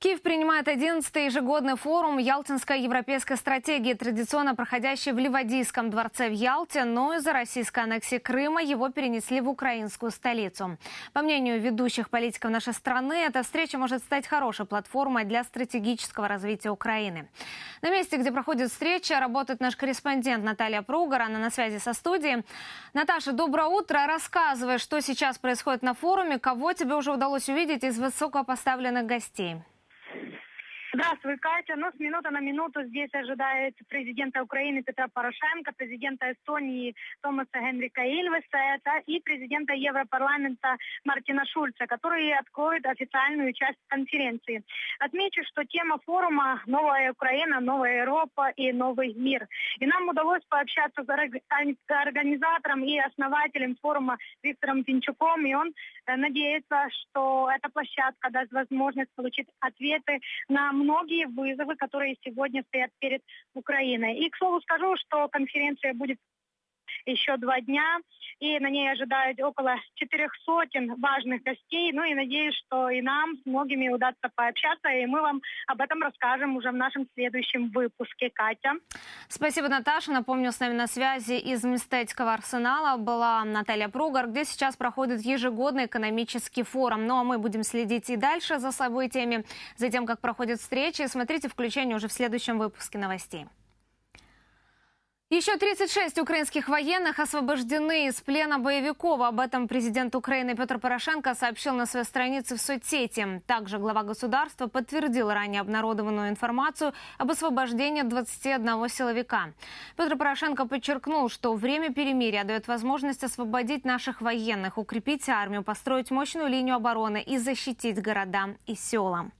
Киев принимает 11-й ежегодный форум «Ялтинская европейская стратегия», традиционно проходящий в Ливадийском дворце в Ялте, но из-за российской аннексии Крыма его перенесли в украинскую столицу. По мнению ведущих политиков нашей страны, эта встреча может стать хорошей платформой для стратегического развития Украины. На месте, где проходит встреча, работает наш корреспондент Наталья Пругар. Она на связи со студией. Наташа, доброе утро. Рассказывай, что сейчас происходит на форуме, кого тебе уже удалось увидеть из высокопоставленных гостей. Здравствуй, Катя. Ну, с минуты на минуту здесь ожидает президента Украины Петра Порошенко, президента Эстонии Томаса Генрика Ильвеса и президента Европарламента Мартина Шульца, которые откроют официальную часть конференции. Отмечу, что тема форума «Новая Украина, новая Европа и новый мир». И нам удалось пообщаться с организатором и основателем форума Виктором Пинчуком, и он э, надеется, что эта площадка даст возможность получить ответы на многие вызовы, которые сегодня стоят перед Украиной. И, к слову, скажу, что конференция будет еще два дня, и на ней ожидают около четырех сотен важных гостей. Ну и надеюсь, что и нам с многими удастся пообщаться, и мы вам об этом расскажем уже в нашем следующем выпуске. Катя. Спасибо, Наташа. Напомню, с нами на связи из Мистецкого арсенала была Наталья Пругар, где сейчас проходит ежегодный экономический форум. Ну а мы будем следить и дальше за событиями, за тем, как проходят встречи. Смотрите включение уже в следующем выпуске новостей. Еще 36 украинских военных освобождены из плена боевиков. Об этом президент Украины Петр Порошенко сообщил на своей странице в соцсети. Также глава государства подтвердил ранее обнародованную информацию об освобождении 21 силовика. Петр Порошенко подчеркнул, что время перемирия дает возможность освободить наших военных, укрепить армию, построить мощную линию обороны и защитить города и села.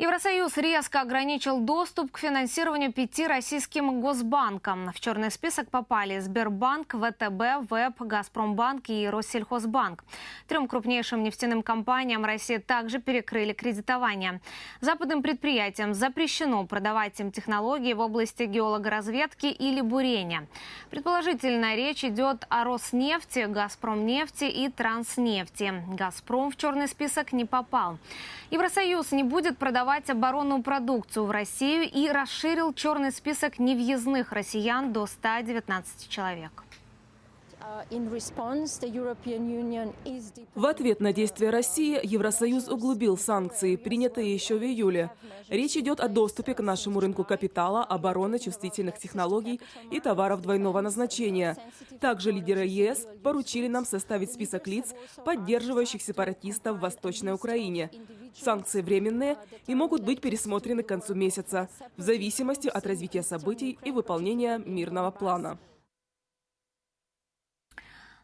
Евросоюз резко ограничил доступ к финансированию пяти российским госбанкам. В черный список попали Сбербанк, ВТБ, ВЭБ, Газпромбанк и Россельхозбанк. Трем крупнейшим нефтяным компаниям России также перекрыли кредитование. Западным предприятиям запрещено продавать им технологии в области геологоразведки или бурения. Предположительно, речь идет о Роснефти, Газпромнефти и Транснефти. Газпром в черный список не попал. Евросоюз не будет продавать оборонную продукцию в Россию и расширил черный список невъездных россиян до 119 человек. В ответ на действия России Евросоюз углубил санкции, принятые еще в июле. Речь идет о доступе к нашему рынку капитала, обороны, чувствительных технологий и товаров двойного назначения. Также лидеры ЕС поручили нам составить список лиц, поддерживающих сепаратистов в Восточной Украине. Санкции временные и могут быть пересмотрены к концу месяца, в зависимости от развития событий и выполнения мирного плана.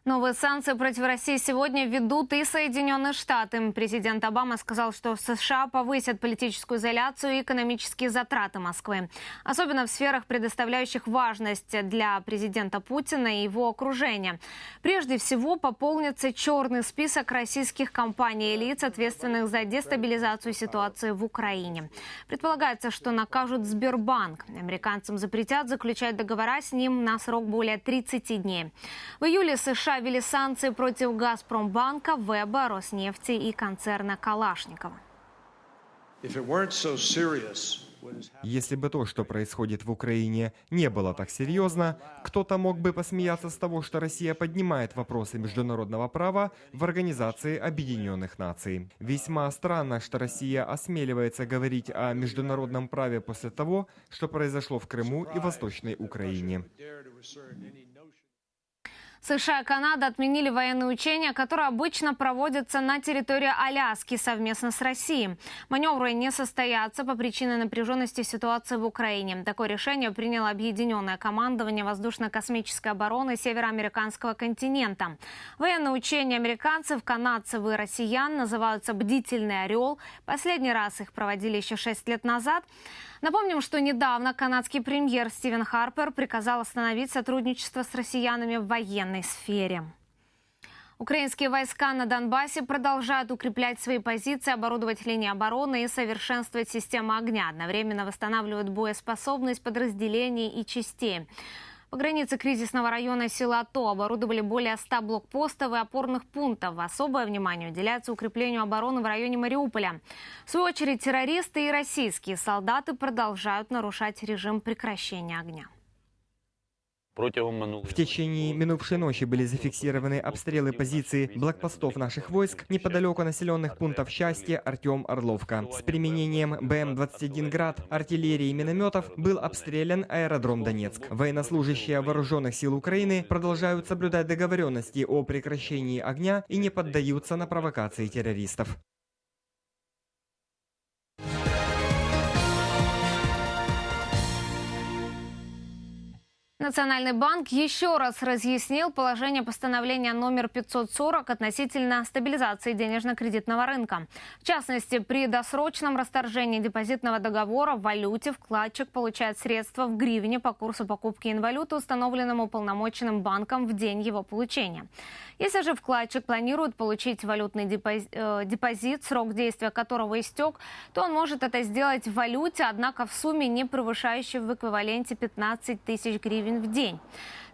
Новые санкции против России сегодня ведут и Соединенные Штаты. Президент Обама сказал, что США повысят политическую изоляцию и экономические затраты Москвы. Особенно в сферах, предоставляющих важность для президента Путина и его окружения. Прежде всего, пополнится черный список российских компаний и лиц, ответственных за дестабилизацию ситуации в Украине. Предполагается, что накажут Сбербанк. Американцам запретят заключать договора с ним на срок более 30 дней. В июле США ввели санкции против «Газпромбанка», «Веба», «Роснефти» и концерна «Калашникова». Если бы то, что происходит в Украине, не было так серьезно, кто-то мог бы посмеяться с того, что Россия поднимает вопросы международного права в Организации Объединенных Наций. Весьма странно, что Россия осмеливается говорить о международном праве после того, что произошло в Крыму и Восточной Украине. США и Канада отменили военные учения, которые обычно проводятся на территории Аляски совместно с Россией. Маневры не состоятся по причине напряженности ситуации в Украине. Такое решение приняло объединенное командование воздушно-космической обороны североамериканского континента. Военные учения американцев, канадцев и россиян называются «Бдительный орел». Последний раз их проводили еще шесть лет назад. Напомним, что недавно канадский премьер Стивен Харпер приказал остановить сотрудничество с россиянами в военной сфере. Украинские войска на Донбассе продолжают укреплять свои позиции, оборудовать линии обороны и совершенствовать систему огня. Одновременно восстанавливают боеспособность подразделений и частей. По границе кризисного района силы АТО оборудовали более 100 блокпостов и опорных пунктов. Особое внимание уделяется укреплению обороны в районе Мариуполя. В свою очередь террористы и российские солдаты продолжают нарушать режим прекращения огня. В течение минувшей ночи были зафиксированы обстрелы позиций блокпостов наших войск неподалеку населенных пунктов Счастье, Артем, Орловка. С применением БМ-21 «Град», артиллерии и минометов был обстрелян аэродром Донецк. Военнослужащие вооруженных сил Украины продолжают соблюдать договоренности о прекращении огня и не поддаются на провокации террористов. Национальный банк еще раз разъяснил положение постановления номер 540 относительно стабилизации денежно-кредитного рынка. В частности, при досрочном расторжении депозитного договора в валюте вкладчик получает средства в гривне по курсу покупки инвалюты, установленному уполномоченным банком в день его получения. Если же вкладчик планирует получить валютный э, депозит, срок действия которого истек, то он может это сделать в валюте, однако в сумме, не превышающей в эквиваленте 15 тысяч гривен в день.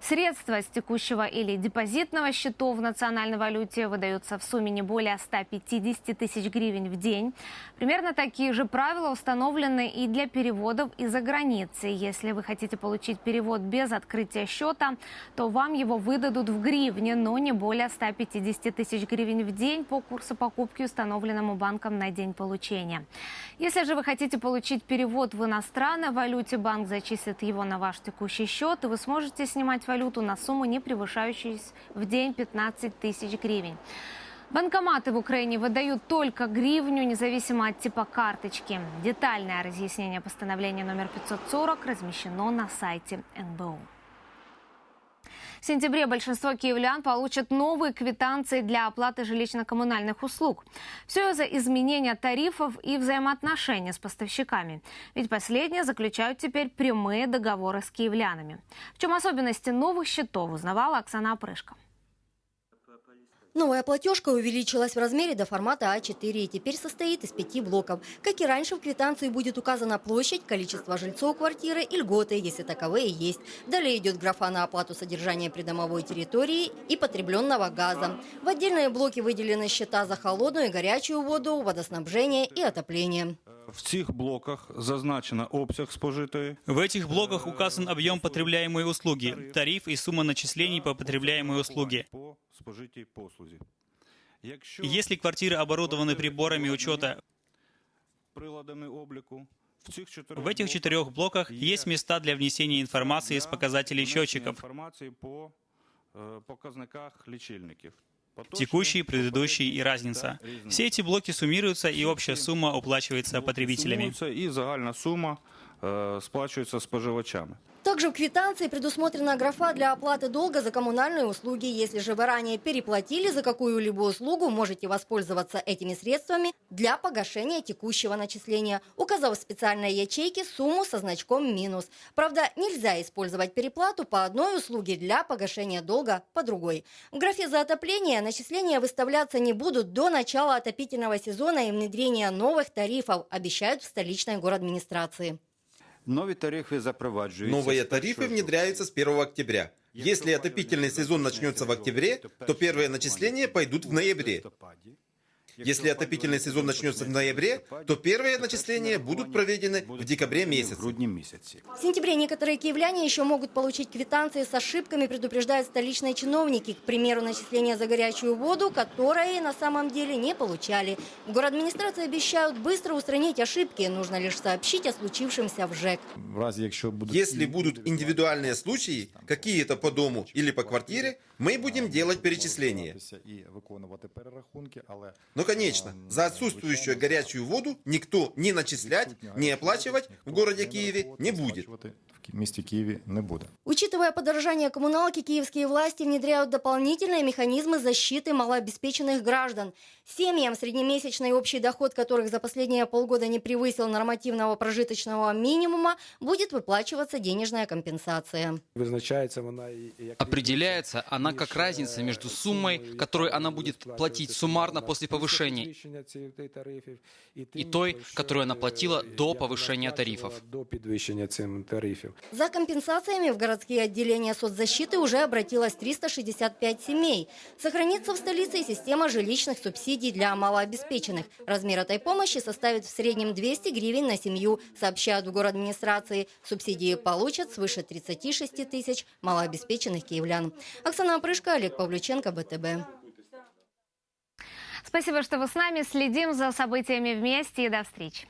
Средства с текущего или депозитного счетов в национальной валюте выдаются в сумме не более 150 тысяч гривен в день. Примерно такие же правила установлены и для переводов из-за границы. Если вы хотите получить перевод без открытия счета, то вам его выдадут в гривне, но не более 150 тысяч гривен в день по курсу покупки, установленному банком на день получения. Если же вы хотите получить перевод в иностранной валюте, банк зачислит его на ваш текущий счет, и вы сможете снимать валюту на сумму, не превышающую в день 15 тысяч гривен. Банкоматы в Украине выдают только гривню, независимо от типа карточки. Детальное разъяснение постановления номер 540 размещено на сайте НБУ. В сентябре большинство киевлян получат новые квитанции для оплаты жилищно-коммунальных услуг. Все из-за изменения тарифов и взаимоотношений с поставщиками. Ведь последние заключают теперь прямые договоры с киевлянами. В чем особенности новых счетов, узнавала Оксана Опрышко. Новая платежка увеличилась в размере до формата А4 и теперь состоит из пяти блоков. Как и раньше, в квитанции будет указана площадь, количество жильцов квартиры и льготы, если таковые есть. Далее идет графа на оплату содержания придомовой территории и потребленного газа. В отдельные блоки выделены счета за холодную и горячую воду, водоснабжение и отопление. В цих блоках зазначено обсяг спожитої. В этих блоках указан объем потребляемой услуги, тариф и сумма начислений по потребляемой услуге по спожитій послузі. Якщо Если квартиры оборудованы приборами учета, приладами обліку в цих чотирьох в этих блоках четырех блоках є есть места для внесения информации с для показателей внесення счетчиков. інформації по е, показниках лічильників. Поточний, Текущий, предыдущий и попередній разница. та різниця. Все эти блоки суммируются, и общая сумма оплачивается потребителями. Сумуються, І загальна е, сплачується споживачами. Также в квитанции предусмотрена графа для оплаты долга за коммунальные услуги. Если же вы ранее переплатили за какую-либо услугу, можете воспользоваться этими средствами для погашения текущего начисления, указав в специальной ячейке сумму со значком «минус». Правда, нельзя использовать переплату по одной услуге для погашения долга по другой. В графе за отопление начисления выставляться не будут до начала отопительного сезона и внедрения новых тарифов, обещают в столичной городадминистрации. Нові тарифи запроваджуються. Новые тарифы 1 внедряются с 1 октября. Если отопительный сезон начнется в октябре, то первые начисления пойдут в ноябре. Если отопительный сезон начнется в ноябре, то первые начисления будут проведены в декабре в месяце. грудні місяці. В сентябре некоторые киевляне еще могут получить квитанции с ошибками, предупреждают столичные чиновники. К примеру, начисления за горячую воду, которые на самом деле не получали. В администрации обещают быстро устранить ошибки. Нужно лишь сообщить о случившемся в ЖЭК. В разі, якщо будуть Если будут индивидуальные случаи, какие-то по дому или по квартире, мы будем делать перечисления. і виконувати перерахунки, але Но, конечно, за отсутствующую горячую воду никто ни начислять, ни оплачивать в городе Киеве не будет. сплачувати в Ки- місті Києві не буде. Учитывая подорожание коммуналки, киевские власти внедряют дополнительные механизмы защиты малообеспеченных граждан. Семьям, среднемесячный общий доход которых за последние полгода не превысил нормативного прожиточного минимума, будет выплачиваться денежная компенсация. Визначається вона і як Определяется она как разница между суммой, которую она будет платить суммарно после повышения повышения, и той, которую она платила до повышения тарифов. За компенсациями в городские отделения соцзащиты уже обратилось 365 семей. Сохранится в столице и система жилищных субсидий для малообеспеченных. Размер этой помощи составит в среднем 200 гривен на семью, сообщают в город администрации. Субсидии получат свыше 36 тысяч малообеспеченных киевлян. Оксана Опрышко, Олег Павлюченко, БТБ. Спасибо, что вы с нами. Следим за событиями вместе и до встречи.